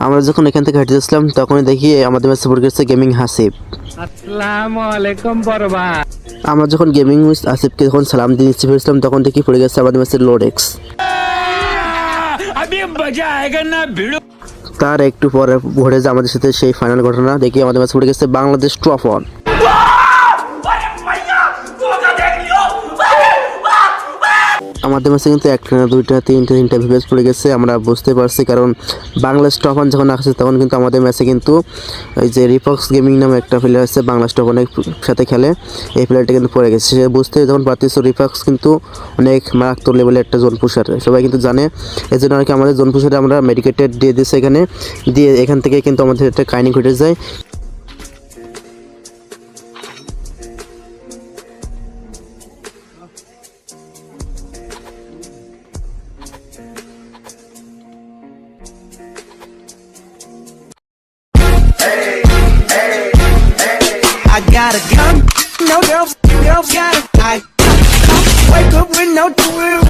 আমরা যখন এখান থেকে হেঁটে যাচ্ছিলাম তখনই দেখি আমাদের মাঝে পড়ে গেছে গেমিং হাসিব আমরা যখন গেমিং আসিফকে যখন সালাম দিয়ে নিচ্ছি ফিরেছিলাম তখন দেখি পড়ে গেছে আমাদের মাঝে লোডেক্স তার একটু পরে ঘটে যে আমাদের সাথে সেই ফাইনাল ঘটনা। দেখি আমাদের মাঝে পড়ে গেছে বাংলাদেশ ট্রফন আমাদের ম্যাচে কিন্তু একটা না দুইটা, তিনটা তিনটা ভিভেস পড়ে গেছে, আমরা বুঝতে পারছি। কারণ বাংলাদেশ টফান যখন আসছে, তখন কিন্তু আমাদের ম্যাচে কিন্তু ওই যে রিপক্স গেমিং নামে একটা প্লেয়ার আছে বাংলাদেশ টফানের সাথে খেলে। এই প্লেয়ারটা কিন্তু পড়ে গেছে। সে বুঝতে যখন পারতেছে রিপক্স কিন্তু অনেক মারাত্মক লেভেলের একটা জোন পুষার সবাই কিন্তু জানে। এই জন্য আর কি আমাদের জোন পুষারে আমরা মেডিকেটেড দিয়ে দিয়েছি এখানে। দিয়ে এখান থেকে কিন্তু আমাদের একটা কাহিনি ঘটে যায়। I gotta come, no girls, girls gotta I wake up with no